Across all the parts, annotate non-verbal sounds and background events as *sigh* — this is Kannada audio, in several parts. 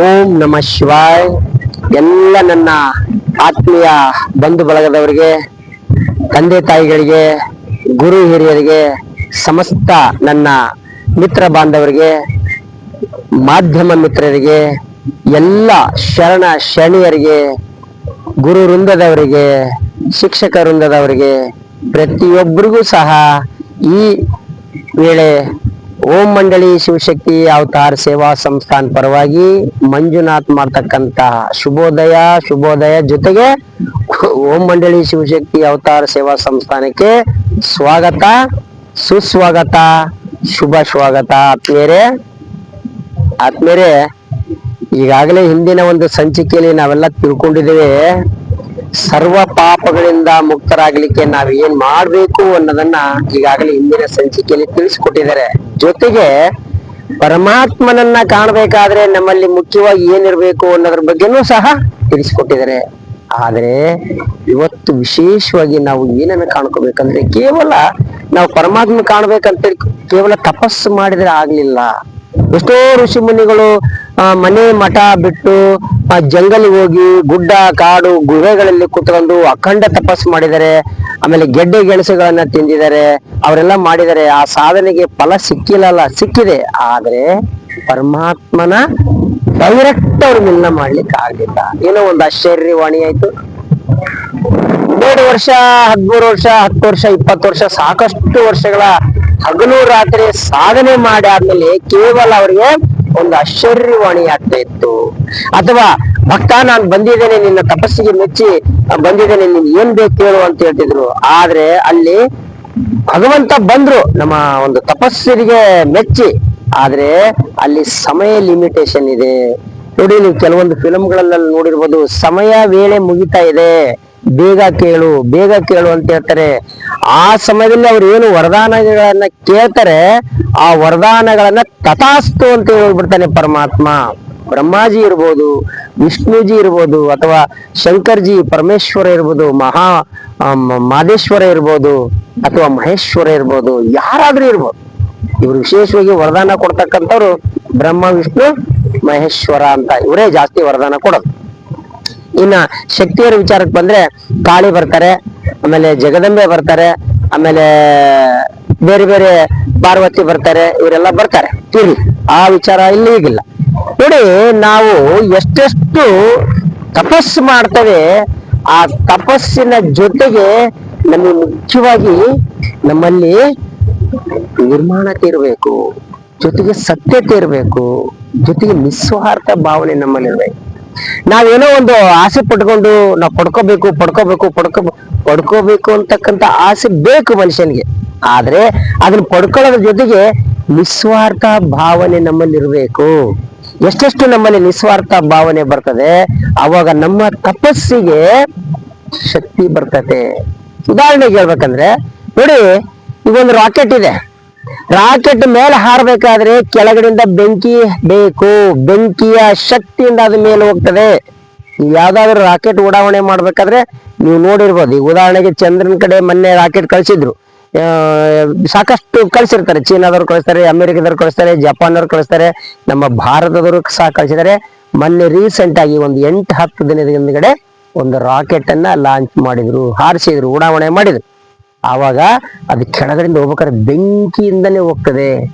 ಓಂ ನಮ ಶಿವಾಯ್. ಎಲ್ಲ ನನ್ನ ಆತ್ಮೀಯ ಬಂಧು ಬಳಗದವರಿಗೆ, ತಂದೆ ತಾಯಿಗಳಿಗೆ, ಗುರು ಹಿರಿಯರಿಗೆ, ಸಮಸ್ತ ನನ್ನ ಮಿತ್ರ ಬಾಂಧವರಿಗೆ, ಮಾಧ್ಯಮ ಮಿತ್ರರಿಗೆ, ಎಲ್ಲ ಶರಣ ಶರಣಿಯರಿಗೆ, ಗುರು ವೃಂದದವರಿಗೆ, ಶಿಕ್ಷಕ ವೃಂದದವರಿಗೆ, ಪ್ರತಿಯೊಬ್ಬರಿಗೂ ಸಹ ಈ ವೇಳೆ ಓಂ ಮಂಡಳಿ ಶಿವಶಕ್ತಿ ಅವತಾರ ಸೇವಾ ಸಂಸ್ಥಾನ ಪರವಾಗಿ ಮಂಜುನಾಥ್ ಮಾಡ್ತಕ್ಕಂತ ಶುಭೋದಯ ಶುಭೋದಯ ಜೊತೆಗೆ ಓಂ ಮಂಡಳಿ ಶಿವಶಕ್ತಿ ಅವತಾರ ಸೇವಾ ಸಂಸ್ಥಾನಕ್ಕೆ ಸ್ವಾಗತ, ಸುಸ್ವಾಗತ, ಶುಭ ಸ್ವಾಗತ. ಆತ್ಮೇರೆ ಆತ್ಮೇರೆ ಈಗಾಗಲೇ ಹಿಂದಿನ ಒಂದು ಸಂಚಿಕೆಯಲ್ಲಿ ನಾವೆಲ್ಲ ತಿಳ್ಕೊಂಡಿದ್ದೇವೆ. ಸರ್ವ ಪಾಪಗಳಿಂದ ಮುಕ್ತರಾಗ್ಲಿಕ್ಕೆ ನಾವ್ ಏನ್ ಮಾಡ್ಬೇಕು ಅನ್ನೋದನ್ನ ಈಗಾಗಲೇ ಹಿಂದಿನ ಸಂಚಿಕೆಯಲ್ಲಿ ತಿಳಿಸ್ಕೊಟ್ಟಿದ್ದಾರೆ. ಜೊತೆಗೆ ಪರಮಾತ್ಮನನ್ನ ಕಾಣಬೇಕಾದ್ರೆ ನಮ್ಮಲ್ಲಿ ಮುಖ್ಯವಾಗಿ ಏನಿರ್ಬೇಕು ಅನ್ನೋದ್ರ ಬಗ್ಗೆನೂ ಸಹ ತಿಳಿಸ್ಕೊಟ್ಟಿದ್ದಾರೆ. ಆದ್ರೆ ಇವತ್ತು ವಿಶೇಷವಾಗಿ ನಾವು ಏನನ್ನ ಕಾಣ್ಕೋಬೇಕಂದ್ರೆ ಕೇವಲ ನಾವು ಪರಮಾತ್ಮ ಕಾಣ್ಬೇಕಂತ ಕೇವಲ ತಪಸ್ಸು ಮಾಡಿದ್ರೆ ಆಗ್ಲಿಲ್ಲ. ಎಷ್ಟೋ ಋಷಿ ಮುನಿಗಳು ಮನೆ ಮಠ ಬಿಟ್ಟು ಆ, ಜಂಗಲಿಗೆ ಹೋಗಿ ಗುಡ್ಡ ಕಾಡು ಗುಹೆಗಳಲ್ಲಿ ಕುತ್ಕೊಂಡು ಅಖಂಡ ತಪಸ್ಸು ಮಾಡಿದ್ದಾರೆ ಆಮೇಲೆ ಗೆಡ್ಡೆ ಗೆಣಸುಗಳನ್ನ ತಿಂದಿದ್ದಾರೆ ಅವರೆಲ್ಲ ಮಾಡಿದ್ದಾರೆ ಆ ಸಾಧನೆಗೆ ಫಲ ಸಿಕ್ಕಿಲ್ಲಲ್ಲ ಸಿಕ್ಕಿದೆ. ಆದ್ರೆ ಪರಮಾತ್ಮನ ಡೈರೆಕ್ಟ್ ಅವ್ರ ಮಿಲನ ಮಾಡ್ಲಿಕ್ಕೆ ಆಗ್ಲಿಲ್ಲ. ಏನೋ ಒಂದು ಆಶ್ಚರ್ಯವಾಣಿ ಆಯ್ತು. ಎರಡು ವರ್ಷ ಹದಿಮೂರು ವರ್ಷ ಹತ್ತು ವರ್ಷ ಇಪ್ಪತ್ತು ವರ್ಷ ಸಾಕಷ್ಟು ವರ್ಷಗಳ ಹಗಲು ರಾತ್ರಿ ಸಾಧನೆ ಮಾಡಿ ಆದ್ಮೇಲೆ ಕೇವಲ ಅವರಿಗೆ ಒಂದು ಆಶ್ಚರ್ಯವಾಣಿ ಆಗ್ತಾ ಇತ್ತು. ಅಥವಾ, ಭಕ್ತ, ನಾನು ಬಂದಿದ್ದೇನೆ, ನಿನ್ನ ತಪಸ್ಸಿಗೆ ಮೆಚ್ಚಿ ಬಂದಿದ್ದೇನೆ, ನಿನ್ ಏನ್ ಬೇಕು ಹೇಳು ಅಂತ ಹೇಳ್ತಿದ್ರು. ಆದ್ರೆ, ಅಲ್ಲಿ ಭಗವಂತ ಬಂದ್ರು, ನಮ್ಮ ಒಂದು ತಪಸ್ಸಿಗೆ ಮೆಚ್ಚಿ. ಆದ್ರೆ, ಅಲ್ಲಿ ಸಮಯ ಲಿಮಿಟೇಷನ್ ಇದೆ. ನೋಡಿ, ನೀವು ಕೆಲವೊಂದು ಫಿಲಂಗಳಲ್ಲಿ ನೋಡಿರ್ಬೋದು, ಸಮಯ ವೇಳೆ ಮುಗಿತಾ ಇದೆ. ಬೇಗ ಕೇಳು ಬೇಗ ಕೇಳು ಅಂತ ಹೇಳ್ತಾರೆ. ಆ ಸಮಯದಲ್ಲಿ ಅವ್ರು ಏನು ವರದಾನಗಳನ್ನ ಕೇಳ್ತಾರೆ, ಆ ವರದಾನಗಳನ್ನ ತಥಾಸ್ತು ಅಂತ ಹೇಳ್ಬಿಡ್ತಾನೆ ಪರಮಾತ್ಮ. ಬ್ರಹ್ಮಾಜಿ ಇರ್ಬೋದು, ವಿಷ್ಣುಜಿ ಇರ್ಬೋದು, ಅಥವಾ ಶಂಕರ್ಜಿ ಪರಮೇಶ್ವರ ಇರ್ಬೋದು, ಮಹಾ ಮಾದೇಶ್ವರ ಇರ್ಬೋದು, ಅಥವಾ ಮಹೇಶ್ವರ ಇರ್ಬೋದು, ಯಾರಾದ್ರೂ ಇರ್ಬೋದು. ಇವ್ರು ವಿಶೇಷವಾಗಿ ವರದಾನ ಕೊಡ್ತಕ್ಕಂಥವ್ರು ಬ್ರಹ್ಮ, ವಿಷ್ಣು, ಮಹೇಶ್ವರ ಅಂತ. ಇವರೇ ಜಾಸ್ತಿ ವರದಾನ ಕೊಡೋದು. ಇನ್ನ ಶಕ್ತಿಯರ ವಿಚಾರಕ್ಕೆ ಬಂದ್ರೆ ಕಾಳಿ ಬರ್ತಾರೆ, ಆಮೇಲೆ ಜಗದಂಬೆ ಬರ್ತಾರೆ, ಆಮೇಲೆ ಬೇರೆ ಬೇರೆ ಪಾರ್ವತಿ ಬರ್ತಾರೆ, ಇವರೆಲ್ಲ ಬರ್ತಾರೆ. ಇರ್ಲಿ ಆ ವಿಚಾರ ಇಲ್ಲಿ ಈಗಿಲ್ಲ. ನೋಡಿ, ನಾವು ಎಷ್ಟೆಷ್ಟು ತಪಸ್ಸು ಮಾಡ್ತೇವೆ, ಆ ತಪಸ್ಸಿನ ಜೊತೆಗೆ ನಮಗೆ ಮುಖ್ಯವಾಗಿ ನಮ್ಮಲ್ಲಿ ನಿರ್ಮಾಣತೆ ಇರಬೇಕು ಜೊತೆಗೆ ಸತ್ಯತೆ ಇರಬೇಕು ಜೊತೆಗೆ ನಿಸ್ವಾರ್ಥ ಭಾವನೆ ನಮ್ಮಲ್ಲಿ ಇರ್ಬೇಕು ನಾವೇನೋ ಒಂದು ಆಸೆ ಪಟ್ಕೊಂಡು ನಾವು ಪಡ್ಕೋಬೇಕು ಪಡ್ಕೋಬೇಕು, ಪಡ್ಕೋ, ಪಡ್ಕೋಬೇಕು ಅಂತಕ್ಕಂತ ಆಸೆ ಬೇಕು ಮನುಷ್ಯನಿಗೆ. ಆದ್ರೆ ಅದನ್ನ ಪಡ್ಕೊಳ್ಳೋದ್ರ ಜೊತೆಗೆ ನಿಸ್ವಾರ್ಥ ಭಾವನೆ ನಮ್ಮಲ್ಲಿ ಇರಬೇಕು ಎಷ್ಟೆಷ್ಟು ನಮ್ಮಲ್ಲಿ ನಿಸ್ವಾರ್ಥ ಭಾವನೆ ಬರ್ತದೆ, ಅವಾಗ ನಮ್ಮ ತಪಸ್ಸಿಗೆ ಶಕ್ತಿ ಬರ್ತದೆ ಉದಾಹರಣೆಗೆ ಹೇಳ್ಬೇಕಂದ್ರೆ, ನೋಡಿ ಈಗೊಂದು ರಾಕೆಟ್ ಇದೆ. ರಾಕೆಟ್ ಮೇಲೆ ಹಾರಬೇಕಾದ್ರೆ ಕೆಳಗಡೆಯಿಂದ ಬೆಂಕಿ ಬೇಕು. ಬೆಂಕಿಯ ಶಕ್ತಿಯಿಂದ ಅದು ಮೇಲೆ ಹೋಗ್ತದೆ. ಯಾವ್ದಾದ್ರು ರಾಕೆಟ್ ಉಡಾವಣೆ ಮಾಡ್ಬೇಕಾದ್ರೆ ನೀವು ನೋಡಿರ್ಬೋದು. ಈಗ ಉದಾಹರಣೆಗೆ ಚಂದ್ರನ ಕಡೆ ಮೊನ್ನೆ ರಾಕೆಟ್ ಕಳಿಸಿದ್ರು. ಸಾಕಷ್ಟು ಕಳಿಸಿರ್ತಾರೆ. ಚೀನಾದವ್ರು ಕಳಿಸ್ತಾರೆ, ಅಮೆರಿಕದವ್ರು ಕಳಿಸ್ತಾರೆ, ಜಪಾನವ್ರು ಕಳಿಸ್ತಾರೆ, ನಮ್ಮ ಭಾರತದವರು ಸಹ ಕಳಿಸಿದ್ದಾರೆ. ಮೊನ್ನೆ ರೀಸೆಂಟ್ ಆಗಿ ಒಂದು ಎಂಟು ಹತ್ತು ದಿನದ ಹಿಂದ್ಗಡೆ ಒಂದು ರಾಕೆಟ್ ಅನ್ನ ಲಾಂಚ್ ಮಾಡಿದ್ರು, ಹಾರಿಸಿದ್ರು, ಉಡಾವಣೆ ಮಾಡಿದ್ರು. ಆವಾಗ ಅದು ಕೆಳಗಡೆಯಿಂದ ಹೋಗ್ಬೇಕಾದ್ರೆ ಬೆಂಕಿಯಿಂದಲೇ ಹೋಗ್ತದೆ.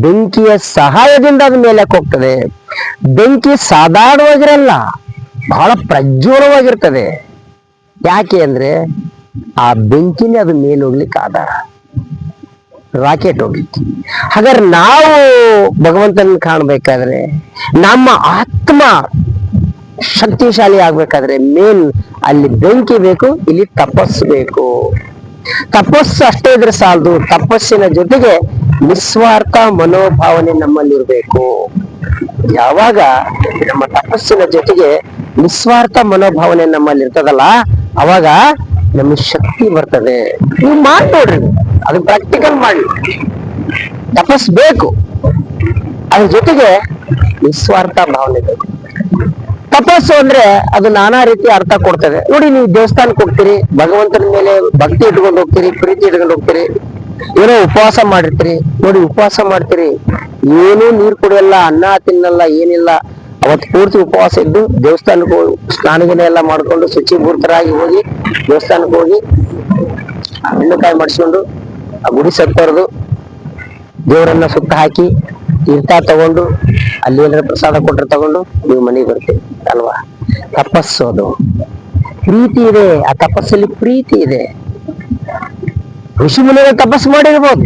ಬೆಂಕಿಯ ಸಹಾಯದಿಂದ ಅದು ಮೇಲೆ ಹೋಗ್ತದೆ? ಬೆಂಕಿ ಸಾಧಾರಣವಾಗಿರಲ್ಲ, ಬಹಳ ಪ್ರಜ್ವಲವಾಗಿರ್ತದೆ. ಯಾಕೆ ಅಂದ್ರೆ ಆ ಬೆಂಕಿನೇ ಅದು ಮೇಲೆ ಹೋಗ್ಲಿಕ್ಕೆ ಆಧಾರ. ರಾಕೆಟ್ ಹೋಗ್ಲಿಕ್ಕೆ. ಹಾಗಾದ್ರೆ ನಾವು ಭಗವಂತನ ಕಾಣಬೇಕಾದ್ರೆ, ನಮ್ಮ ಆತ್ಮ ಶಕ್ತಿಶಾಲಿ ಆಗ್ಬೇಕಾದ್ರೆ ಮೇನ್ ಅಲ್ಲಿ ಬೆಂಕಿ ಬೇಕು, ಇಲ್ಲಿ ತಪಸ್ಸು ಬೇಕು. ತಪಸ್ಸು ಅಷ್ಟೇ ಇದ್ರೆ ಸಾಲದು. ತಪಸ್ಸಿನ ಜೊತೆಗೆ ನಿಸ್ವಾರ್ಥ ಮನೋಭಾವನೆ ನಮ್ಮಲ್ಲಿರ್ಬೇಕು. ಯಾವಾಗ ನಮ್ಮ ತಪಸ್ಸಿನ ಜೊತೆಗೆ ನಿಸ್ವಾರ್ಥ ಮನೋಭಾವನೆ ನಮ್ಮಲ್ಲಿ ಇರ್ತದಲ್ಲ ಅವಾಗ ನಮಗೆ ಶಕ್ತಿ ಬರ್ತದೆ. ನೀವು ಮಾಡಿ ನೋಡ್ರಿ. ಅದು ಪ್ರಾಕ್ಟಿಕಲ್ ಮಾಡಿ. ತಪಸ್ ಬೇಕು. ಅದ್ರ ಜೊತೆಗೆ ನಿಸ್ವಾರ್ಥ ಭಾವನೆ ಬೇಕು. ತಪಸ್ಸು ಅಂದ್ರೆ ಅದು ನಾನಾ ರೀತಿ ಅರ್ಥ ಕೊಡ್ತದೆ. ನೋಡಿ, ನೀವು ದೇವಸ್ಥಾನಕ್ಕೆ ಹೋಗ್ತೀರಿ, ಭಗವಂತನ ಮೇಲೆ ಭಕ್ತಿ ಇಟ್ಕೊಂಡು ಹೋಗ್ತೀರಿ, ಪ್ರೀತಿ ಇಟ್ಕೊಂಡು ಹೋಗ್ತೀರಿ, ಏನೋ ಉಪವಾಸ ಮಾಡಿರ್ತೀರಿ. ನೋಡಿ, ಉಪವಾಸ ಮಾಡ್ತೀರಿ. ಏನೂ ನೀರ್ ಕುಡಿಯಲ್ಲ, ಅನ್ನ ತಿನ್ನಲ್ಲ, ಏನಿಲ್ಲ. ಅವತ್ತು ಪೂರ್ತಿ ಉಪವಾಸ ಇದ್ದು ದೇವಸ್ಥಾನಕ್ಕೆ ಹೋಗಿ ಸ್ನಾನಗಿನ ಎಲ್ಲ ಮಾಡ್ಕೊಂಡು ಶುಚಿಭೂತರಾಗಿ ಹೋಗಿ ದೇವಸ್ಥಾನಕ್ಕೆ ಹೋಗಿ ಹಣ್ಣುಕಾಯಿ ಮಾಡಿಸ್ಕೊಂಡು ಆ ಗುಡಿ ಸತ್ತರದು ದೇವರನ್ನ ಸುತ್ತ ಹಾಕಿ ತೀರ್ಥ ತಗೊಂಡು, ಅಲ್ಲಿ ಏನಾರ ಪ್ರಸಾದ ಕೊಟ್ಟರೆ ತಗೊಂಡು, ನೀವು ಮನೆಗೆ ಬರ್ತೀವಿ ಅಲ್ವಾ? ತಪಸ್ಸು ಅದು. ಪ್ರೀತಿ ಇದೆ. ಆ ತಪಸ್ಸಲ್ಲಿ ಪ್ರೀತಿ ಇದೆ. ಋಷಿ ಮುನಿಗಳು ತಪಸ್ಸು ಮಾಡಿರ್ಬೋದು.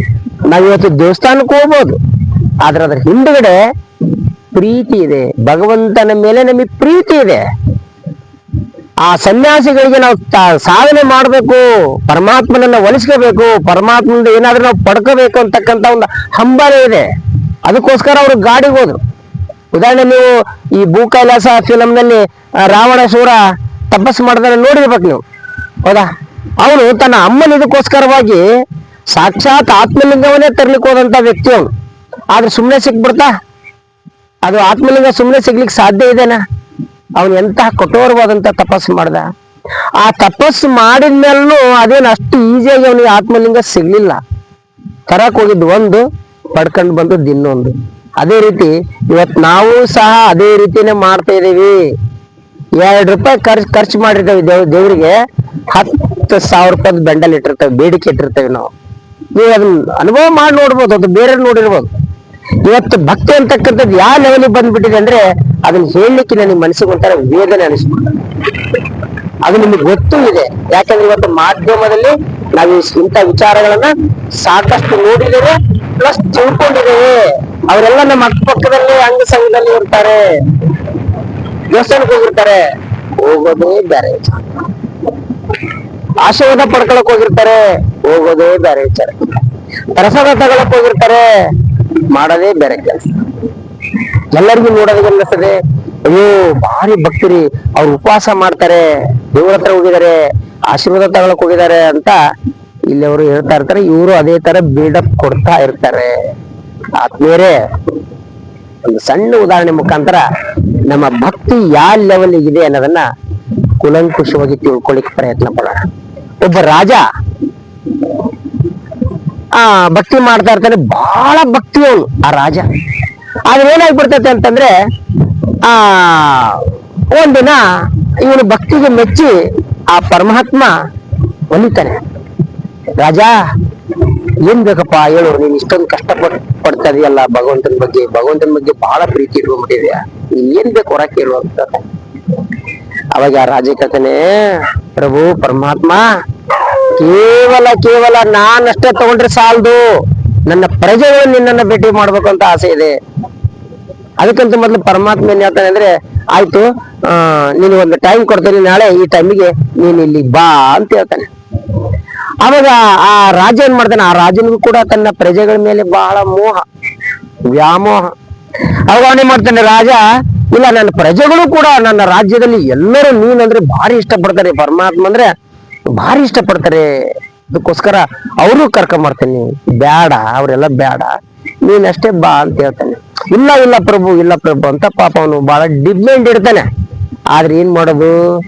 ನಾವ್ ಇವತ್ತು ದೇವಸ್ಥಾನಕ್ಕೆ ಹೋಗ್ಬೋದು. ಆದ್ರೆ ಅದ್ರ ಹಿಂದ್ಗಡೆ ಪ್ರೀತಿ ಇದೆ. ಭಗವಂತನ ಮೇಲೆ ನಮಗೆ ಪ್ರೀತಿ ಇದೆ. ಆ ಸನ್ಯಾಸಿಗಳಿಗೆ ನಾವು ಸಾಧನೆ ಮಾಡಬೇಕು, ಪರಮಾತ್ಮನನ್ನ ಒಲಿಸ್ಕೋಬೇಕು, ಪರಮಾತ್ಮನಿಂದ ಏನಾದ್ರೂ ನಾವು ಪಡ್ಕೋಬೇಕು ಅಂತಕ್ಕಂತ ಒಂದು ಹಂಬಲ ಇದೆ. ಅದಕ್ಕೋಸ್ಕರ ಅವರು ಗಾಡಿಗೆ ಹೋದ್ರು. ಉದಾಹರಣೆ ನೀವು ಈ ಭೂ ಕೈಲಾಸ ಫಿಲಂ ನಲ್ಲಿ ಆ, ರಾವಣ ಶೂರ ತಪಸ್ಸು ಮಾಡಿದ್ರೆ ನೋಡಿರ್ಬೇಕು ನೀವು. ಹೌದಾ? ಅವನು ತನ್ನ ಅಮ್ಮನ ಇದಕ್ಕೋಸ್ಕರವಾಗಿ ಸಾಕ್ಷಾತ್ ಆತ್ಮಲಿಂಗವನ್ನೇ ತರ್ಲಿಕ್ಕೆ ಹೋದಂತ ವ್ಯಕ್ತಿ ಅವನು. ಆದ್ರೆ ಸುಮ್ಮನೆ ಸಿಕ್ಬಿಡ್ತಾ? ಅದು ಆತ್ಮಲಿಂಗ ಸುಮ್ಮನೆ ಸಿಗ್ಲಿಕ್ಕೆ ಸಾಧ್ಯ ಇದೆನಾ? ಅವನು ಎಂತಹ ಕಠೋರವಾದಂತ ತಪಸ್ಸು ಮಾಡ್ದ? ಆ ತಪಸ್ಸು ಮಾಡಿದ್ಮೇಲೂ ಅದೇನು ಅಷ್ಟು ಈಸಿಯಾಗಿ ಅವನಿಗೆ ಆತ್ಮಲಿಂಗ ಸಿಗ್ಲಿಲ್ಲ. ತರಕ್ ಹೋಗಿದ್ದು ಒಂದು. ಪಡ್ಕೊಂಡು ಬಂದು ಇನ್ನೊಂದು. ಅದೇ ರೀತಿ ಇವತ್ ನಾವು ಸಹ ಅದೇ ರೀತಿನೇ ಮಾಡ್ತಾ ಇದೀವಿ. ಎರಡ್ ರೂಪಾಯಿ ಖರ್ಚು ಖರ್ಚು ಮಾಡಿರ್ತೇವೆ ದೇವ್, ದೇವ್ರಿಗೆ. ಹತ್ತು ಸಾವಿರ ರೂಪಾಯಿ ಬೆಂಡಲ್ ಇಟ್ಟಿರ್ತೇವೆ, ಬೇಡಿಕೆ ಇಟ್ಟಿರ್ತೇವೆ ನಾವು. ನೀವು ಅದನ್ನ ಅನುಭವ ಮಾಡಿ ನೋಡ್ಬೋದು, ಅದು ಬೇರೆ ನೋಡಿರ್ಬೋದು. ಇವತ್ತು ಭಕ್ತಿ ಅಂತಕ್ಕಂಥದ್ದು ಯಾವ ಲೆವೆಲಿಗೆ ಬಂದ್ಬಿಟ್ಟಿದೆ ಅಂದ್ರೆ ಅದನ್ನ ಹೇಳಲಿಕ್ಕೆ ನನಗೆ ಮನಸ್ಸಿಗೆ ಒಂಥರ ವೇದನೆ ಅನಿಸ್ಬಿಟ್ಟು ಅದು ನಿಮ್ಗೆ ಗೊತ್ತೂ ಇದೆ. ಯಾಕಂದ್ರೆ ಇವತ್ತು ಮಾಧ್ಯಮದಲ್ಲಿ ನಾವು ಇಂಥ ವಿಚಾರಗಳನ್ನ ಸಾಕಷ್ಟು ನೋಡಿದ್ದೇವೆ. ಪ್ಲಸ್ ತಿಳ್ಕೊಂಡಿದ್ದೇವೆ. ಅವರೆಲ್ಲ ನಮ್ಮ ಅಕ್ಕಪಕ್ಕದಲ್ಲಿ ಅಂಗ ಸಂಘದಲ್ಲಿ ಇರ್ತಾರೆ. ದೇವಸ್ಥಾನಕ್ಕೆ ಹೋಗಿರ್ತಾರೆ. ಹೋಗೋದೇ ಬೇರೆ ವಿಚಾರ. ಆಶೀರ್ವಾದ ಪಡ್ಕೊಳಕ್ ಹೋಗಿರ್ತಾರೆ. ಹೋಗೋದೇ ಬೇರೆ ವಿಚಾರ. ಪ್ರಸಾದ ತಗೊಳಕ್ ಹೋಗಿರ್ತಾರೆ. ಮಾಡೋದೇ ಬೇರೆ ಕೆಲಸ. ಎಲ್ಲರಿಗೂ ನೋಡೋದಕ್ಕೆ ಅನ್ನಿಸ್ತದೆ. ಅಯ್ಯೋ, ಭಾರಿ ಭಕ್ತಿರಿ. ಅವ್ರು ಉಪವಾಸ ಮಾಡ್ತಾರೆ. ದೇವ್ರ ಹತ್ರ ಹೋಗಿದ್ದಾರೆ. ಆಶೀರ್ವಾದ ತಗೊಳಕ್ ಹೋಗಿದ್ದಾರೆ ಅಂತ ಇಲ್ಲಿ ಅವರು ಹೇಳ್ತಾ ಇರ್ತಾರೆ, ಇವರು ಅದೇ ತರ ಬಿಲ್ಡಪ್ ಕೊಡ್ತಾ ಇರ್ತಾರೆ. ಆತ್ಮೀಯರೇ, ಒಂದು ಸಣ್ಣ ಉದಾಹರಣೆ ಮುಖಾಂತರ ನಮ್ಮ ಭಕ್ತಿ ಯಾವ ಲೆವೆಲ್ ಇದೆ ಅನ್ನೋದನ್ನ ಕುಲಂಕುಷವಾಗಿ ತಿಳ್ಕೊಳ್ಳಿಕ್ಕೆ ಪ್ರಯತ್ನ ಪಡೋಣ. ಒಬ್ಬ ರಾಜ, ಆ, ಭಕ್ತಿ ಮಾಡ್ತಾ ಇರ್ತಾನೆ, ಬಹಳ ಭಕ್ತಿ ಅವನು, ಆ ರಾಜ. ಆದ್ರೆ ಏನಾಗ್ಬಿಡ್ತೈತೆ ಅಂತಂದ್ರೆ, ಆ, ಒಂದಿನ ಇವನು ಭಕ್ತಿಗೆ ಮೆಚ್ಚಿ ಆ ಪರಮಾತ್ಮ ಒಲಿತಾನೆ. ರಾಜ, ಏನ್ ಬೇಕಪ್ಪ ಹೇಳು, ನೀನ್ ಇಷ್ಟೊಂದು ಕಷ್ಟಪಟ್, ಪಡ್ತಾ ಇದೆಯಲ್ಲ ಭಗವಂತನ ಬಗ್ಗೆ. ಭಗವಂತನ ಬಗ್ಗೆ ಬಹಳ ಪ್ರೀತಿ ಇಟ್ಕೊಂಡ್ಬಿಟ್ಟಿದ್ಯಾ? ನೀನ್ ಏನ್ ಬೇಕು ಹೊರ ಕೇಳು ಅಂತ. ಅವಾಗ ರಾಜ ಕೇಳ್ತಾನೆ ಪ್ರಭು, ಪರಮಾತ್ಮ, ಕೇವಲ ಕೇವಲ ನಾನಷ್ಟೇ ತಗೊಂಡ್ರೆ ಸಾಲದು. ನನ್ನ ಪ್ರಜೆಗಳು ನಿನ್ನನ್ನ ಭೇಟಿ ಮಾಡ್ಬೇಕು ಅಂತ ಆಸೆ ಇದೆ. ಅದಕ್ಕಂತ ಮೊದಲು ಪರಮಾತ್ಮ ಏನ್ ಹೇಳ್ತಾನೆ ಅಂದ್ರೆ, ಆಯ್ತು, ಆ ಒಂದು ಟೈಮ್ ಕೊಡ್ತೀನಿ, ನಾಳೆ ಈ ಟೈಮಿಗೆ ನೀನ್ ಇಲ್ಲಿ ಬಾ ಅಂತ ಹೇಳ್ತಾನೆ. ಅವಾಗ ಆ ರಾಜ ಏನ್ ಮಾಡ್ತಾನೆ? ಆ ರಾಜನಿಗೂ ಕೂಡ ತನ್ನ ಪ್ರಜೆಗಳ ಮೇಲೆ ಬಹಳ ಮೋಹ, ವ್ಯಾಮೋಹ. ಅವಾಗ ಅವನೇ ಮಾಡ್ತಾನೆ, ರಾಜ, ಇಲ್ಲ, ನನ್ನ ಪ್ರಜೆಗಳು ಕೂಡ ನನ್ನ ರಾಜ್ಯದಲ್ಲಿ ಎಲ್ಲರೂ ನೀನಂದ್ರೆ ಭಾರಿ ಇಷ್ಟಪಡ್ತಾರೆ, ಪರಮಾತ್ಮ ಅಂದ್ರೆ ಭಾರಿ ಇಷ್ಟಪಡ್ತಾರೆ. ಅದಕ್ಕೋಸ್ಕರ ಅವರು ಕರ್ಕೊಂಬರ್ತೀನಿ. ಬೇಡ ಅವರೆಲ್ಲ ಬೇಡ ನೀನಷ್ಟೇ ಬಾ ಅಂತ ಹೇಳ್ತಾನೆ. ಇಲ್ಲ ಇಲ್ಲ ಪ್ರಭು ಇಲ್ಲ ಪ್ರಭು ಅಂತ ಪಾಪ ಅವನು ಬಹಳ ಡಿಮ್ಯಾಂಡ್ ಇಡ್ತಾನೆ. ಆದ್ರೆ ಏನ್ ಮಾಡೋದು?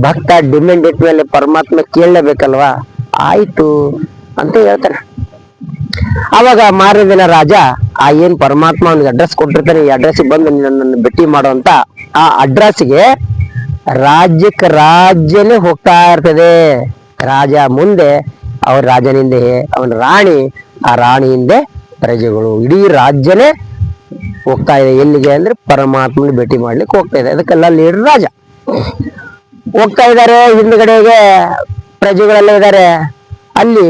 ಭಕ್ತ ಡಿಮ್ಯಾಂಡ್ ಇಟ್ಟ ಮೇಲೆ ಪರಮಾತ್ಮ ಕೇಳಲೇಬೇಕಲ್ವಾ? ಆಯ್ತು ಅಂತ ಹೇಳ್ತಾನೆ. ಅವಾಗ ಮಾರನೇ ದಿನ ರಾಜ, ಆ ಏನ್ ಪರಮಾತ್ಮ ಅವನಿಗೆ ಅಡ್ರೆಸ್ ಕೊಟ್ಟಿರ್ತಾನೆ, ಈ ಅಡ್ರೆಸ್ ಬಂದು ನನ್ನನ್ನು ಭೇಟಿ ಮಾಡುವಂತ ಆ ಅಡ್ರೆಸ್ಗೆ ರಾಜ್ಯಕ್ಕೆ ರಾಜ್ಯನೇ ಹೋಗ್ತಾ ಇರ್ತದೆ. ರಾಜ ಮುಂದೆ, ಅವ್ರ ರಾಜನಿಂದ, ಅವನ ರಾಣಿ, ಆ ರಾಣಿ ಹಿಂದೆ ಪ್ರಜೆಗಳು, ಇಡೀ ರಾಜ್ಯನೇ ಹೋಗ್ತಾ ಇದೆ. ಎಲ್ಲಿಗೆ ಅಂದ್ರೆ ಪರಮಾತ್ಮನ ಭೇಟಿ ಮಾಡ್ಲಿಕ್ಕೆ ಹೋಗ್ತಾ ಇದೆ. ಅದಕ್ಕೆಲ್ಲ ಲೀಡರ್ ರಾಜ. ಹೋಗ್ತಾ ಇದ್ದಾರೆ ಹಿಂದ್ಗಡೆಗೆ. ಪ್ರಜೆಗಳೆಲ್ಲ ಇದ್ದಾರೆ. ಅಲ್ಲಿ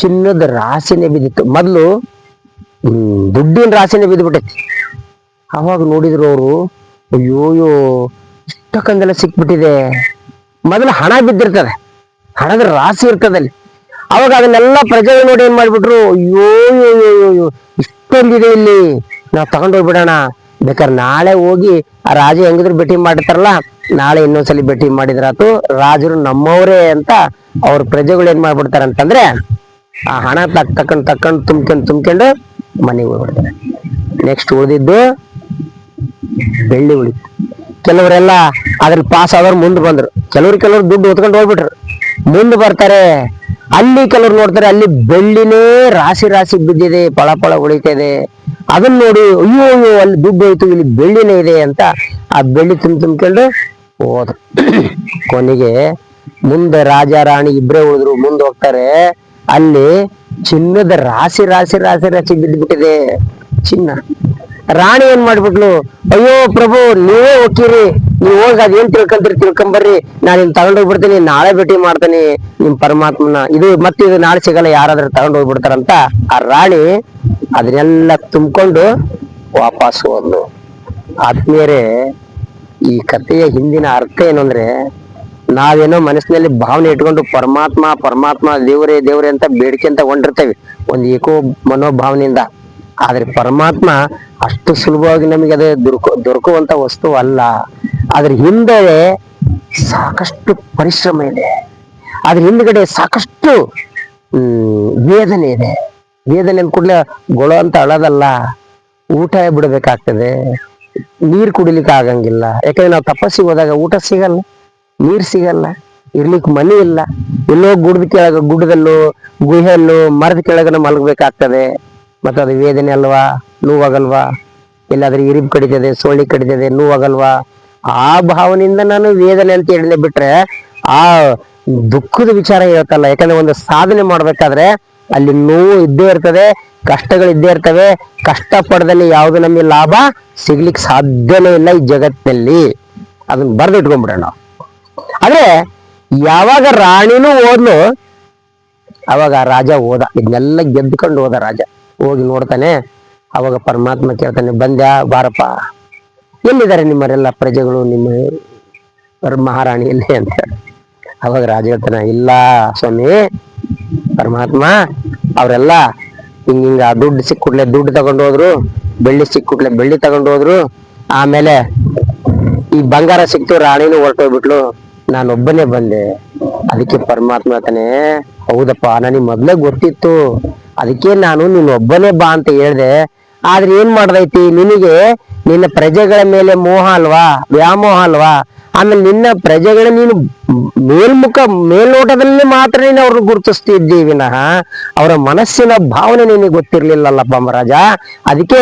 ಚಿನ್ನದ ರಾಶಿನೇ ಬಿದ್ದಿತ್ತು. ಮೊದಲು ದುಡ್ಡಿನ ರಾಶಿನೇ ಬಿದ್ದುಬಿಟ್ಟೈತಿ. ಅವಾಗ ನೋಡಿದ್ರು ಅವರು ಅಯ್ಯೋಯ್ಯೋ ಇಷ್ಟಕ್ಕಂದೆಲ್ಲ ಸಿಕ್ಬಿಟ್ಟಿದೆ. ಮೊದಲು ಹಣ ಬಿದ್ದಿರ್ತದೆ. ಹಣದ ರಾಶಿ ಇರ್ತದೆ ಅಲ್ಲಿ. ಅವಾಗ ಅದನ್ನೆಲ್ಲ ಪ್ರಜೆಗಳು ನೋಡಿ ಏನ್ ಮಾಡ್ಬಿಟ್ರು? ಅಯ್ಯೋ ಅಯ್ಯೋ, ಅಯ್ಯೋ, ಅಯ್ಯೋ, ಇಷ್ಟೊಂದಿದೆ ಇಲ್ಲಿ. ನಾವು ತಗೊಂಡೋಗ್ಬಿಡೋಣ ಬೇಕಾದ್ರೆ ನಾಳೆ ಹೋಗಿ ಆ ರಾಜ ಹೆಂಗಿದ್ರು ಭೇಟಿ ಮಾಡಿರ್ತಾರಲ್ಲ ನಾಳೆ ಇನ್ನೊಂದ್ಸಲಿ ಭೇಟಿ ಮಾಡಿದ್ರಾತು ರಾಜರು ನಮ್ಮವರೇ ಅಂತ ಅವ್ರ ಪ್ರಜೆಗಳು ಏನ್ ಮಾಡ್ಬಿಡ್ತಾರೆ ಅಂತಂದ್ರೆ ಆ ಹಣ ತಕ್ ತಕೊಂಡ್ ತಕೊಂಡ್ ತುಂಬ್ಕೊಂಡ್, ತುಂಬ್ಕೊಂಡು ಮನೆಗೆ ಹೋಗ್ಬಿಡ್ತಾರೆ. ನೆಕ್ಸ್ಟ್ ಉಳಿದಿದ್ದು ಬೆಳ್ಳಿ ಉಳಿತು ಕೆಲವರೆಲ್ಲ ಅದ್ರಲ್ಲಿ ಪಾಸ್ ಆದವ್ರು ಮುಂದೆ ಬಂದ್ರು. ಕೆಲವ್ರು ಕೆಲವ್ರು ದುಡ್ಡು ಹೊತ್ಕೊಂಡು ಹೋಗ್ಬಿಟ್ರು. ಮುಂದೆ ಬರ್ತಾರೆ, ಅಲ್ಲಿ ಕೆಲವ್ರು ನೋಡ್ತಾರೆ, ಅಲ್ಲಿ ಬೆಳ್ಳಿನೇ ರಾಶಿ ರಾಶಿ ಬಿದ್ದಿದೆ, ಪಳ ಪಳ ಉಳಿತಿದೆ. ಅದನ್ನ ನೋಡಿ, ಅಯ್ಯೋ ಅಯ್ಯೋ, ಅಲ್ಲಿ ದುಡ್ಡು ಹೋಯ್ತು, ಇಲ್ಲಿ ಬೆಳ್ಳಿನೇ ಇದೆ ಅಂತ ಆ ಬೆಳ್ಳಿ ತುಂಬ ತುಂಬ್ಕೊಂಡು ಹೋದ *coughs* ಕೊನೆಗೆ ಮುಂದೆ ರಾಜ ರಾಣಿ ಇಬ್ರೇ ಉಳಿದ್ರು, ಮುಂದೆ ಹೋಗ್ತಾರೆ. ಅಲ್ಲಿ ಚಿನ್ನದ ರಾಶಿ ರಾಶಿ ರಾಶಿ ರಾಶಿ ಬಿದ್ದ್ಬಿಟ್ಟಿದೆ. ಚಿನ್ನ. ರಾಣಿ ಏನ್ ಮಾಡ್ಬಿಟ್ಲು? ಅಯ್ಯೋ ಪ್ರಭು, ನೀವೇ ಹೋಗಿರಿ ನೀವು ಹೋಗಿ ಅದೇನ್ ತಿಳ್ಕೊಂತೀರಿ, ತಿಳ್ಕೊಂಬರ್ರಿ. ನಾನು ನಿಮ್ ತಗೊಂಡ್ ಹೋಗ್ಬಿಡ್ತೀನಿ, ನಾಳೆ ಭೇಟಿ ಮಾಡ್ತೀನಿ ನಿಮ್ ಪರಮಾತ್ಮನ. ಇದು ಮತ್ತೆ ಇದು ನಾಳೆ ಸಿಗಲ್ಲ, ಯಾರಾದ್ರೂ ತಗೊಂಡ್ ಹೋಗ್ಬಿಡ್ತಾರಂತ ಆ ರಾಣಿ ಅದನ್ನೆಲ್ಲ ತುಂಬಿಕೊಂಡು ವಾಪಸ್ ಹೋದ್ಲು. ಆತ್ಮೀಯರೇ ಈ ಕಥೆಯ ಹಿಂದಿನ ಅರ್ಥ ಏನು ಅಂದ್ರೆ, ನಾವೇನೋ ಮನಸ್ಸಿನಲ್ಲಿ ಭಾವನೆ ಇಟ್ಕೊಂಡು ಪರಮಾತ್ಮ ಪರಮಾತ್ಮ, ದೇವರೇ ದೇವರೇ ಅಂತ ಬೇಡಿಕೆ ಅಂತ ಹೊಂಡಿರ್ತೇವೆ ಒಂದು ಏಕೋ ಮನೋಭಾವನೆಯಿಂದ. ಆದ್ರೆ ಪರಮಾತ್ಮ ಅಷ್ಟು ಸುಲಭವಾಗಿ ನಮಗೆ ಅದು ದೊರಕು, ದೊರಕುವಂತ ವಸ್ತು ಅಲ್ಲ. ಅದ್ರ ಹಿಂದೆ ಸಾಕಷ್ಟು ಪರಿಶ್ರಮ ಇದೆ. ಅದ್ರ ಹಿಂದ್ಗಡೆ ಸಾಕಷ್ಟು ವೇದನೆ ಇದೆ. ವೇದನೆ ಅಂದ್ಕೂಡ್ಲೆ ಗೊಳೋ ಅಂತ ಅಳೋದಲ್ಲ. ಊಟ ಬಿಡಬೇಕಾಗ್ತದೆ. ನೀರ್ ಕುಡಿಲಿಕ್ಕೆ ಆಗಂಗಿಲ್ಲ. ಯಾಕಂದ್ರೆ ನಾವು ತಪಸ್ಸಿಗೆ ಹೋದಾಗ ಊಟ ಸಿಗಲ್ಲ, ನೀರ್ ಸಿಗಲ್ಲ, ಇರ್ಲಿಕ್ಕೆ ಮನೆ ಇಲ್ಲ. ಎಲ್ಲೋ ಗುಡ್ದ ಕೆಳಗ ಗುಡ್ಡದಲ್ಲೋ, ಗುಹೆಯಲ್ಲೋ ಮರದ ಕೆಳಗನ ಮಲಗಬೇಕಾಗ್ತದೆ. ಮತ್ತೆ ಅದು ವೇದನೆ ಅಲ್ವಾ, ನೋವಾಗಲ್ವಾ? ಎಲ್ಲಾದ್ರೂ ಇರಿಬ್ ಕಡಿತದೆ, ಸೊಳ್ಳಿ ಕಡಿತದೆ, ನೋವಾಗಲ್ವಾ? ಆ ಭಾವನೆಯಿಂದ ನಾನು ವೇದನೆ ಅಂತ ಹೇಳಿದೆ ಬಿಟ್ರೆ, ಆ ದುಃಖದ ವಿಚಾರ ಹೇಳ್ತಲ್ಲ. ಯಾಕಂದ್ರೆ ಒಂದು ಸಾಧನೆ ಮಾಡ್ಬೇಕಾದ್ರೆ ಅಲ್ಲಿ ನೋವು ಇದ್ದೇ ಇರ್ತದೆ, ಕಷ್ಟಗಳು ಇದ್ದೇ ಇರ್ತವೆ. ಕಷ್ಟ ಪಡೆದಲ್ಲಿ ಯಾವ್ದು ನಮಗೆ ಲಾಭ? ಸಿಗ್ಲಿಕ್ಕೆ ಸಾಧ್ಯನೇ ಇಲ್ಲ ಈ ಜಗತ್ತಿನಲ್ಲಿ. ಅದನ್ನ ಬರ್ದು ಇಟ್ಕೊಂಡ್ಬಿಡೋಣ ಆದ್ರೆ ಯಾವಾಗ ರಾಣಿನೂ ಓದ್ಲು ಅವಾಗ ರಾಜ ಹೋದ. ಇದನ್ನೆಲ್ಲ ಗೆದ್ದುಕೊಂಡು ಹೋದ ರಾಜ. ಹೋಗಿ ನೋಡ್ತಾನೆ. ಅವಾಗ ಪರಮಾತ್ಮ ಕೇಳ್ತಾನೆ, ಬಂದ್ಯಾ ಬಾರಪ್ಪ. ಎಲ್ಲಿದ್ದಾರೆ ನಿಮ್ಮರೆಲ್ಲ ಪ್ರಜೆಗಳು, ನಿಮ್ಮ ಮಹಾರಾಣಿ ಎಲ್ಲಿ ಅಂತ ಹೇಳಿ. ಅವಾಗ ರಾಜ ಹೇಳ್ತಾನೆ, ಇಲ್ಲ ಸ್ವಾಮಿ ಪರಮಾತ್ಮ, ಅವರೆಲ್ಲ ಹಿಂಗ ಹಿಂಗ ದುಡ್ಡು ಸಿಕ್ಕುಟ್ಲೆ ದುಡ್ಡು ತಗೊಂಡು ಹೋದ್ರು, ಬೆಳ್ಳಿ ಸಿಕ್ಕುಟ್ಲೆ ಬೆಳ್ಳಿ ತಗೊಂಡು ಹೋದ್ರು, ಆಮೇಲೆ ಈ ಬಂಗಾರ ಸಿಕ್ತು ರಾಣಿನೂ ಹೊರಟೋಗ್ಬಿಟ್ಲು, ನಾನೊಬ್ಬನೇ ಬಂದೆ. ಅದಕ್ಕೆ ಪರಮಾತ್ಮ ಹೇಳ್ತಾನೆ ಹೌದಪ್ಪ, ನನಗೆ ಮೊದ್ಲೇ ಗೊತ್ತಿತ್ತು. ಅದಕ್ಕೆ ನಾನು ನೀನ್ ಒಬ್ಬನೇ ಬಾ ಅಂತ ಹೇಳ್ದೆ. ಆದ್ರೆ ಏನ್ ಮಾಡ್ದೈತಿ, ನಿನಗೆ ನಿನ್ನ ಪ್ರಜೆಗಳ ಮೇಲೆ ಮೋಹ ಅಲ್ವಾ, ವ್ಯಾಮೋಹ ಅಲ್ವಾ? ಆಮೇಲೆ ನಿನ್ನ ಪ್ರಜೆಗಳ ನೀನು ಮೇಲ್ಮುಖ ಮೇಲ್ನೋಟದಲ್ಲಿ ಮಾತ್ರ ನೀನು ಅವ್ರನ್ನ ಗುರುತಿಸ್ತಿದ್ದಿ ವಿನಃ ಅವರ ಮನಸ್ಸಿನ ಭಾವನೆ ನಿನಗೆ ಗೊತ್ತಿರ್ಲಿಲ್ಲಲ್ಲಪ್ಪ ಮಹಾರಾಜ ಅದಕ್ಕೆ,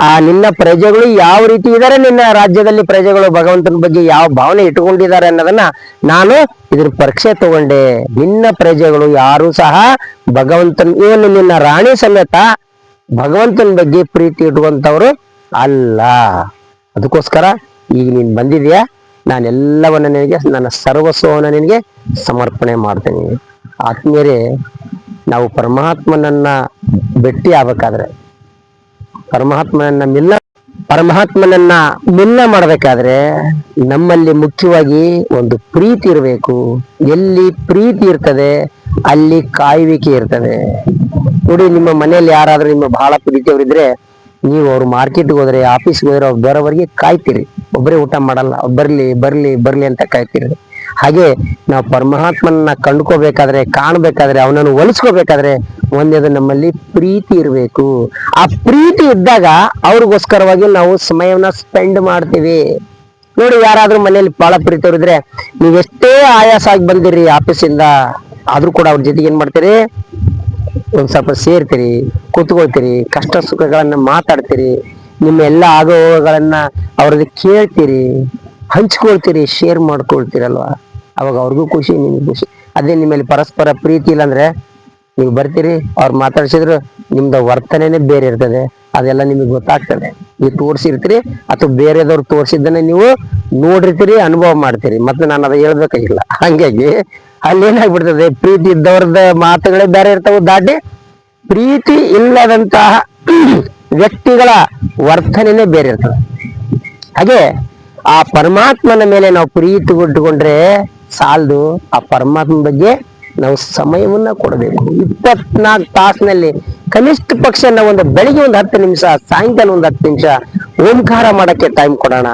ಆ, ನಿನ್ನ ಪ್ರಜೆಗಳು ಯಾವ ರೀತಿ ಇದ್ದಾರೆ ನಿನ್ನ ರಾಜ್ಯದಲ್ಲಿ ಪ್ರಜೆಗಳು ಭಗವಂತನ ಬಗ್ಗೆ ಯಾವ ಭಾವನೆ ಇಟ್ಕೊಂಡಿದ್ದಾರೆ ಅನ್ನೋದನ್ನ ನಾನು ಇದ್ರ ಪರೀಕ್ಷೆ ತಗೊಂಡೆ. ನಿನ್ನ ಪ್ರಜೆಗಳು ಯಾರು ಸಹ ಭಗವಂತನ, ಇವನು ನಿನ್ನ ರಾಣಿ ಸಮೇತ ಭಗವಂತನ ಬಗ್ಗೆ ಪ್ರೀತಿ ಇಟ್ಕೊಂತವ್ರು ಅಲ್ಲ. ಅದಕ್ಕೋಸ್ಕರ ಈಗ ನೀನ್ ಬಂದಿದ್ಯಾ? ನಾನೆಲ್ಲವನ್ನ ನಿನಗೆ, ನನ್ನ ಸರ್ವಸ್ವವನ್ನು ನಿನಗೆ ಸಮರ್ಪಣೆ ಮಾಡ್ತೇನೆ. ಆತ್ಮೀಯರೇ, ನಾವು ಪರಮಾತ್ಮನನ್ನ ಭೇಟಿ ಆಗ್ಬೇಕಾದ್ರೆ, ಪರಮಾತ್ಮನನ್ನ ಮಿಲ್ಲ ಪರಮಾತ್ಮನನ್ನ ಮಿಲ್ಲ ಮಾಡ್ಬೇಕಾದ್ರೆ ನಮ್ಮಲ್ಲಿ ಮುಖ್ಯವಾಗಿ ಒಂದು ಪ್ರೀತಿ ಇರಬೇಕು. ಎಲ್ಲಿ ಪ್ರೀತಿ ಇರ್ತದೆ, ಅಲ್ಲಿ ಕಾಯುವಿಕೆ ಇರ್ತದೆ. ನೋಡಿ, ನಿಮ್ಮ ಮನೆಯಲ್ಲಿ ಯಾರಾದ್ರೂ ನಿಮ್ಮ ಬಹಳ ಪ್ರೀತಿಯವರಿದ್ರೆ ನೀವು ಅವ್ರು ಮಾರ್ಕೆಟ್ಗೆ ಹೋದ್ರೆ ಆಫೀಸ್ಗೆ ಹೋದ್ರೆ ಅವ್ರು ಬರೋವರೆಗೆ ಕಾಯ್ತೀರಿ. ಒಬ್ಬರೇ ಊಟ ಮಾಡಲ್ಲ ಬರ್ಲಿ ಬರ್ಲಿ ಬರ್ಲಿ ಅಂತ ಕಾಯ್ತೀರಿ ಹಾಗೆ ನಾವು ಪರಮಾತ್ಮನ ಕಂಡ್ಕೋಬೇಕಾದ್ರೆ, ಕಾಣಬೇಕಾದ್ರೆ, ಅವನನ್ನು ಒಲಿಸ್ಕೋಬೇಕಾದ್ರೆ ಒಂದೇದು ನಮ್ಮಲ್ಲಿ ಪ್ರೀತಿ ಇರಬೇಕು. ಆ ಪ್ರೀತಿ ಇದ್ದಾಗ ಅವ್ರಿಗೋಸ್ಕರವಾಗಿ ನಾವು ಸಮಯವನ್ನ ಸ್ಪೆಂಡ್ ಮಾಡ್ತೀವಿ. ನೋಡಿ, ಯಾರಾದ್ರೂ ಮನೆಯಲ್ಲಿ ಬಹಳ ಪ್ರೀತಿಯವರಿದ್ರೆ ನೀವೆಷ್ಟೇ ಆಯಾಸ ಆಗಿ ಬಂದಿರಿ ಆಫೀಸಿಂದ ಆದ್ರೂ ಕೂಡ ಅವ್ರ ಜೊತೆಗೆ ಏನ್ ಮಾಡ್ತೀರಿ? ಒಂದ್ ಸ್ವಲ್ಪ ಸೇರ್ತೀರಿ, ಕೂತ್ಕೊಳ್ತೀರಿ, ಕಷ್ಟ ಸುಖಗಳನ್ನ ಮಾತಾಡ್ತೀರಿ, ನಿಮ್ಮ ಎಲ್ಲ ಆಗೋಗಳನ್ನ ಅವ್ರದ್ದು ಕೇಳ್ತೀರಿ, ಹಂಚ್ಕೊಳ್ತೀರಿ ಶೇರ್ ಮಾಡ್ಕೊಳ್ತೀರಲ್ವಾ? ಅವಾಗ ಅವ್ರಿಗೂ ಖುಷಿ, ನಿಮ್ಗೆ ಖುಷಿ. ಅದೇ ನಿಮ್ಮಲ್ಲಿ ಪರಸ್ಪರ ಪ್ರೀತಿ ಇಲ್ಲ ಅಂದ್ರೆ ನೀವು ಬರ್ತೀರಿ, ಅವ್ರು ಮಾತಾಡ್ಸಿದ್ರು ನಿಮ್ದ ವರ್ತನೆನೇ ಬೇರೆ ಇರ್ತದೆ, ಅದೆಲ್ಲ ನಿಮಗೆ ಗೊತ್ತಾಗ್ತದೆ. ನೀವು ತೋರಿಸಿರ್ತೀರಿ, ಅಥವಾ ಬೇರೆದವ್ರು ತೋರಿಸಿದ್ದನ್ನ ನೀವು ನೋಡಿರ್ತೀರಿ, ಅನುಭವ ಮಾಡ್ತೀರಿ. ಮತ್ತೆ ನಾನು ಅದ ಹೇಳ್ಬೇಕಾಗಿಲ್ಲ. ಹಂಗಾಗಿ ಅಲ್ಲಿ ಏನಾಗ್ಬಿಡ್ತದೆ? ಪ್ರೀತಿ ಇದ್ದವ್ರದ ಮಾತುಗಳೇ ಬೇರೆ ಇರ್ತಾವ ದಾಟಿ ಪ್ರೀತಿ ಇಲ್ಲದಂತಹ ವ್ಯಕ್ತಿಗಳ ವರ್ತನೆನೇ ಬೇರೆ ಇರ್ತದೆ. ಹಾಗೆ ಆ ಪರಮಾತ್ಮನ ಮೇಲೆ ನಾವು ಪ್ರೀತಿ ಕೊಟ್ಟುಕೊಂಡ್ರೆ ಸಾಲದು ಆ ಪರಮಾತ್ಮನ ಬಗ್ಗೆ ನಾವು ಸಮಯವನ್ನ ಕೊಡಬೇಕು. ಇಪ್ಪತ್ನಾಲ್ಕು ತಾಸಿನಲ್ಲಿ ಕನಿಷ್ಠ ಪಕ್ಷ ನಾವು ಒಂದು ಬೆಳಿಗ್ಗೆ ಒಂದು ಹತ್ತು ನಿಮಿಷ, ಸಾಯಂಕಾಲ ಒಂದು ಹತ್ತು ನಿಮಿಷ ಓಂಕಾರ ಮಾಡಕ್ಕೆ ಟೈಮ್ ಕೊಡೋಣ.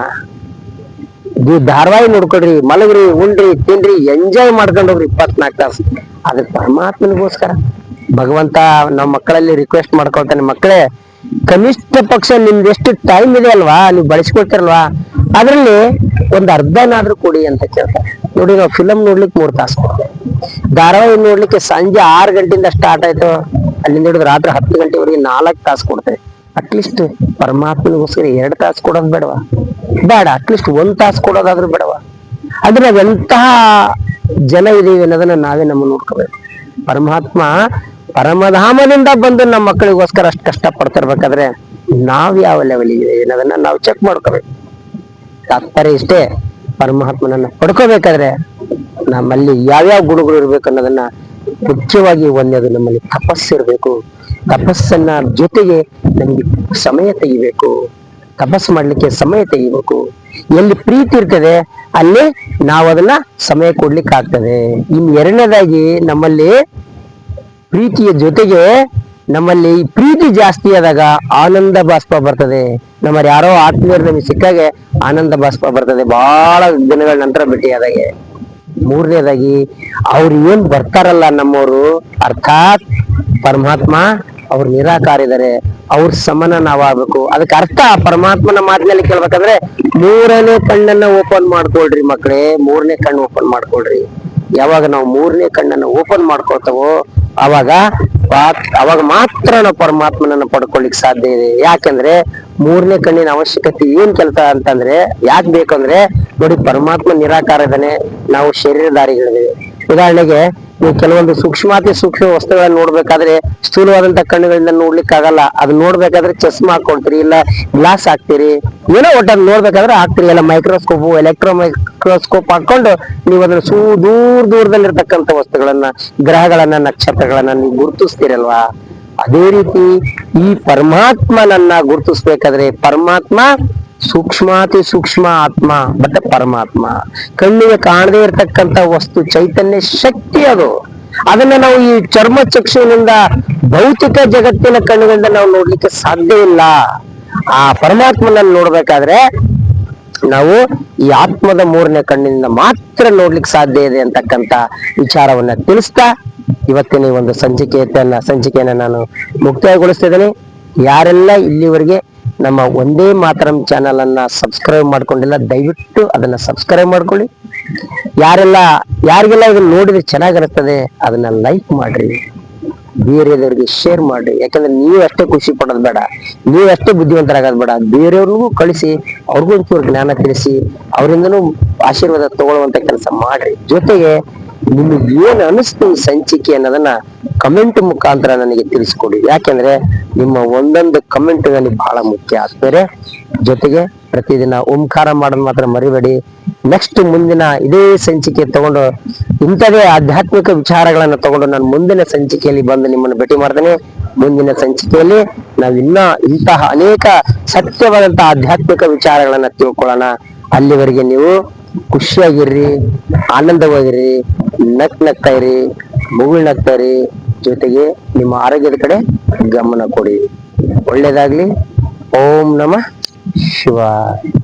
ಧಾರಾವಾಹಿ ನೋಡ್ಕೊಡ್ರಿ ಮಲಗ್ರಿ ಉಂಡ್ರಿ ತಿನ್ರಿ ಎಂಜಾಯ್ ಮಾಡ್ಕೊಂಡು ಹೋಗ್ರಿ ಇಪ್ಪತ್ನಾಲ್ಕು ತಾಸು. ಅದು ಪರಮಾತ್ಮನಿಗೋಸ್ಕರ. ಭಗವಂತ ನಮ್ಮ ಮಕ್ಕಳಲ್ಲಿ ರಿಕ್ವೆಸ್ಟ್ ಮಾಡ್ಕೊಳ್ತಾನೆ, ಮಕ್ಕಳೇ, ಕನಿಷ್ಠ ಪಕ್ಷ ನಿಮ್ದು ಎಷ್ಟು ಟೈಮ್ ಇದೆ ಅಲ್ವಾ? ನೀವು ಬಳಸ್ಕೊಳ್ತಿರಲ್ವಾ? ಅದರಲ್ಲಿ ಒಂದು ಅರ್ಧನಾದ್ರೂ ಕೊಡಿ ಅಂತ ಕೇಳ್ತಾರೆ. ನೋಡಿ, ನಾವು ಫಿಲಮ್ ನೋಡ್ಲಿಕ್ಕೆ ಮೂರ್ ತಾಸು. ಧಾರಾವಾಹಿ ನೋಡ್ಲಿಕ್ಕೆ ಸಂಜೆ ಆರು ಗಂಟೆಯಿಂದ ಸ್ಟಾರ್ಟ್ ಆಯ್ತು. ಅಲ್ಲಿಂದ ಹಿಡಿದು ರಾತ್ರಿ ಹತ್ತು ಗಂಟೆವರೆಗೆ ನಾಲ್ಕು ತಾಸು ಕೊಡ್ತೇವೆ. ಅಟ್ಲೀಸ್ಟ್ ಪರಮಾತ್ಮನಿಗೋಸ್ಕರ ಎರಡು ತಾಸು ಕೊಡೋದು ಬೇಡವಾ? ಬೇಡ ಅಟ್ಲೀಸ್ಟ್ ಒಂದ್ ತಾಸು ಕೊಡೋದಾದ್ರೂ ಬೇಡವ. ಆದ್ರೆ ನಾವೆಂತಹ ಜನ ಇದೀವಿ ಅನ್ನೋದನ್ನ ನಾವೇ ನಮ್ಮ ನೋಡ್ಕೋಬೇಕು. ಪರಮಾತ್ಮ ಪರಮಧಾಮದಿಂದ ಬಂದು ನಮ್ಮ ಮಕ್ಕಳಿಗೋಸ್ಕರ ಅಷ್ಟು ಕಷ್ಟ ಪಡ್ತಿರ್ಬೇಕಾದ್ರೆ ನಾವ್ ಯಾವ ಲೆವೆಲ್ ಇದೆ ಅನ್ನೋದನ್ನ ನಾವು ಚೆಕ್ ಮಾಡ್ಕೋಬೇಕು. ತಾತ್ಪರ್ಯ ಇಷ್ಟೇ ಪರಮಾತ್ಮನನ್ನ ಪಡ್ಕೋಬೇಕಾದ್ರೆ ನಮ್ಮಲ್ಲಿ ಯಾವ್ಯಾವ ಗುಣಗಳು ಇರ್ಬೇಕು ಅನ್ನೋದನ್ನ ಮುಖ್ಯವಾಗಿ ಒಂದೇದು ನಮ್ಮಲ್ಲಿ ತಪಸ್ಸಿರ್ಬೇಕು ತಪಸ್ಸನ್ನ ಜೊತೆಗೆ ನಮ್ಗೆ ಸಮಯ ತೆಗಿಬೇಕು. ತಪಸ್ಸು ಮಾಡ್ಲಿಕ್ಕೆ ಸಮಯ ತೆಗಿಬೇಕು. ಎಲ್ಲಿ ಪ್ರೀತಿ ಇರ್ತದೆ, ಅಲ್ಲಿ ನಾವು ಅದನ್ನ ಸಮಯ ಕೊಡ್ಲಿಕ್ಕೆ ಆಗ್ತದೆ ಇನ್ ಎರಡನೇದಾಗಿ ನಮ್ಮಲ್ಲಿ ಪ್ರೀತಿಯ ಜೊತೆಗೆ ನಮ್ಮಲ್ಲಿ ಪ್ರೀತಿ ಜಾಸ್ತಿ ಆದಾಗ ಆನಂದ ಬಾಷ್ಪ ಬರ್ತದೆ. ನಮ್ಮಲ್ಲಿ ಯಾರೋ ಆತ್ಮೀಯರು ನಮಗೆ ಸಿಕ್ಕಾಗೆ ಆನಂದ ಬಾಷ್ಪ ಬರ್ತದೆ. ಬಹಳ ದಿನಗಳ ನಂತರ ಭೇಟಿ ಆದಾಗೆ. ಮೂರನೇದಾಗಿ ಅವ್ರು ಏನ್ ಬರ್ತಾರಲ್ಲ ನಮ್ಮವರು, ಅರ್ಥಾತ್ ಪರಮಾತ್ಮ ಅವ್ರು ನಿರಾಕಾರ ಇದಾರೆ ಅವ್ರ ಸಮನ ನಾವಾಗ್ಬೇಕು. ಅದಕ್ಕೆ ಅರ್ಥ ಪರಮಾತ್ಮನ ಮಾತಿನಲ್ಲಿ ಕೇಳ್ಬೇಕಂದ್ರೆ ಮೂರನೇ ಕಣ್ಣನ್ನ ಓಪನ್ ಮಾಡ್ಕೊಳ್ರಿ ಮಕ್ಕಳೇ, ಮೂರನೇ ಕಣ್ಣು ಓಪನ್ ಮಾಡ್ಕೊಳ್ರಿ. ಯಾವಾಗ ನಾವು ಮೂರನೇ ಕಣ್ಣನ್ನ ಓಪನ್ ಮಾಡ್ಕೊಳ್ತವೋ, ಅವಾಗ ಅವಾಗ ಮಾತ್ರ ನಾವು ಪರಮಾತ್ಮನನ್ನ ಪಡ್ಕೊಳ್ಳಿಕ್ ಸಾಧ್ಯ ಇದೆ. ಯಾಕಂದ್ರೆ ಮೂರನೇ ಕಣ್ಣಿನ ಅವಶ್ಯಕತೆ ಏನ್ ಕೆಲಸ ಅಂತಂದ್ರೆ, ಯಾಕೆ ಬೇಕಂದ್ರೆ, ನೋಡಿ ಪರಮಾತ್ಮ ನಿರಾಕಾರ ಇದ್ದಾನೆ, ನಾವು ಶರೀರಧಾರಿಗಳಿವೆ ಉದಾಹರಣೆಗೆ, ನೀವು ಕೆಲವೊಂದು ಸೂಕ್ಷ್ಮಾತಿ ಸೂಕ್ಷ್ಮ ವಸ್ತುಗಳನ್ನ ನೋಡ್ಬೇಕಾದ್ರೆ ಸ್ಥೂಲವಾದಂತ ಕಣ್ಣುಗಳಿಂದ ನೋಡ್ಲಿಕ್ಕೆ ಆಗಲ್ಲ ಅದು ನೋಡ್ಬೇಕಾದ್ರೆ ಚಸ್ಮಾ ಹಾಕೊಳ್ತೀರಿ ಇಲ್ಲ ಗ್ಲಾಸ್ ಹಾಕ್ತೀರಿ. ಏನೋ ಒಟ್ಟಲ್ಲಿ ನೋಡ್ಬೇಕಾದ್ರೆ ಹಾಕ್ತೀರಿ. ಎಲ್ಲ ಮೈಕ್ರೋಸ್ಕೋಪ್, ಎಲೆಕ್ಟ್ರೋ ಮೈಕ್ರೋಸ್ಕೋಪ್ ಹಾಕೊಂಡು ನೀವು ಅದನ್ನ ಸೂ ದೂರ ದೂರದಲ್ಲಿರ್ತಕ್ಕಂಥ ವಸ್ತುಗಳನ್ನ, ಗ್ರಹಗಳನ್ನ, ನಕ್ಷತ್ರಗಳನ್ನ ನೀವು ಗುರುತಿಸ್ತೀರಲ್ವಾ? ಅದೇ ರೀತಿ ಈ ಪರಮಾತ್ಮನನ್ನ ಗುರುತಿಸ್ಬೇಕಾದ್ರೆ ಪರಮಾತ್ಮ ಸೂಕ್ಷ್ಮಾತಿ ಸೂಕ್ಷ್ಮ ಆತ್ಮ ಮತ್ತೆ ಪರಮಾತ್ಮ. ಕಣ್ಣಿಗೆ ಕಾಣದೇ ಇರತಕ್ಕಂತ ವಸ್ತು ಚೈತನ್ಯ ಶಕ್ತಿ ಅದು. ಅದನ್ನ ನಾವು ಈ ಚರ್ಮ ಚಕ್ಷುವಿನಿಂದ ಭೌತಿಕ ಜಗತ್ತಿನ ಕಣ್ಣುಗಳಿಂದ ನಾವು ನೋಡ್ಲಿಕ್ಕೆ ಸಾಧ್ಯ ಇಲ್ಲ. ಆ ಪರಮಾತ್ಮನನ್ನ ನೋಡ್ಬೇಕಾದ್ರೆ ನಾವು ಈ ಆತ್ಮದ ಮೂರನೇ ಕಣ್ಣಿನಿಂದ ಮಾತ್ರ ನೋಡ್ಲಿಕ್ಕೆ ಸಾಧ್ಯ ಇದೆ ಅಂತಕ್ಕಂತ ವಿಚಾರವನ್ನ ತಿಳಿಸ್ತಾ ಇವತ್ತಿನ ಈ ಒಂದು ಸಂಚಿಕೆಯನ್ನ ಸಂಚಿಕೆಯನ್ನ ನಾನು ಮುಕ್ತಾಯಗೊಳಿಸ್ತಿದ್ದೇನೆ. ಯಾರೆಲ್ಲ ಇಲ್ಲಿವರೆಗೆ ನಮ್ಮ ಒಂದೇ ಮಾತರಂ ಚಾನಲ್ ಅನ್ನ ಸಬ್ಸ್ಕ್ರೈಬ್ ಮಾಡ್ಕೊಂಡಿಲ್ಲ, ದಯವಿಟ್ಟು ಅದನ್ನ ಸಬ್ಸ್ಕ್ರೈಬ್ ಮಾಡ್ಕೊಳ್ಳಿ. ಯಾರೆಲ್ಲ, ಯಾರಿಗೆಲ್ಲ ಇದನ್ನ ನೋಡಿದ್ರೆ ಚೆನ್ನಾಗಿರುತ್ತದೆ, ಅದನ್ನ ಲೈಕ್ ಮಾಡ್ರಿ. ಬೇರೆದವ್ರಿಗೆ ಶೇರ್ ಮಾಡಿ ಯಾಕಂದ್ರೆ ನೀವು ಅಷ್ಟೇ ಖುಷಿ ಪಡೋದು ಬೇಡ, ನೀವು ಅಷ್ಟೇ ಬುದ್ಧಿವಂತರಾಗೋದು ಬೇಡ. ಬೇರೆಯವ್ರಿಗೂ ಕಳಿಸಿ, ಅವ್ರಿಗೂ ಒಂಚೂರು ಜ್ಞಾನ ತಿಳಿಸಿ, ಅವರಿಂದನೂ ಆಶೀರ್ವಾದ ತಗೊಳ್ಳುವಂತ ಕೆಲಸ ಮಾಡ್ರಿ. ಜೊತೆಗೆ ನಿಮಗೆ ಏನ್ ಅನಿಸ್ತು ಸಂಚಿಕೆ ಅನ್ನೋದನ್ನ ಕಮೆಂಟ್ ಮುಖಾಂತರ ನನಗೆ ತಿಳಿಸ್ಕೊಡಿ. ಯಾಕೆಂದ್ರೆ ನಿಮ್ಮ ಒಂದೊಂದು ಕಮೆಂಟ್ ನನಗೆ ಬಹಳ ಮುಖ್ಯ. ಆಗ್ತಾರೆ ಜೊತೆಗೆ ಪ್ರತಿದಿನ ಓಂಕಾರ ಮಾಡೋದು ಮಾತ್ರ ಮರಿಬೇಡಿ. ನೆಕ್ಸ್ಟ್ ಮುಂದಿನ ಇದೇ ಸಂಚಿಕೆ ತಗೊಂಡು ಇಂಥದೇ ಆಧ್ಯಾತ್ಮಿಕ ವಿಚಾರಗಳನ್ನ ತಗೊಂಡು ನಾನು ಮುಂದಿನ ಸಂಚಿಕೆಯಲ್ಲಿ ಬಂದು ನಿಮ್ಮನ್ನು ಭೇಟಿ ಮಾಡ್ತೇನೆ. ಮುಂದಿನ ಸಂಚಿಕೆಯಲ್ಲಿ ನಾವು ಇನ್ನ ಇಂತಹ ಅನೇಕ ಸತ್ಯವಾದಂತಹ ಆಧ್ಯಾತ್ಮಿಕ ವಿಚಾರಗಳನ್ನ ತಿಳ್ಕೊಳ್ಳೋಣ. ಅಲ್ಲಿವರೆಗೆ ನೀವು ಖುಷಿಯಾಗಿರ್ರಿ, ಆನಂದವಾಗಿರ್ರಿ, ನಕ್ ನಗ್ತಾ ಇರಿ, ಮುಗುಳ್ ಇರಿ. ಜೊತೆಗೆ ನಿಮ್ಮ ಆರೋಗ್ಯದ ಕಡೆ ಗಮನ ಕೊಡಿ. ಒಳ್ಳೇದಾಗ್ಲಿ. ಓಂ ನಮ ಶಿವಾಯ.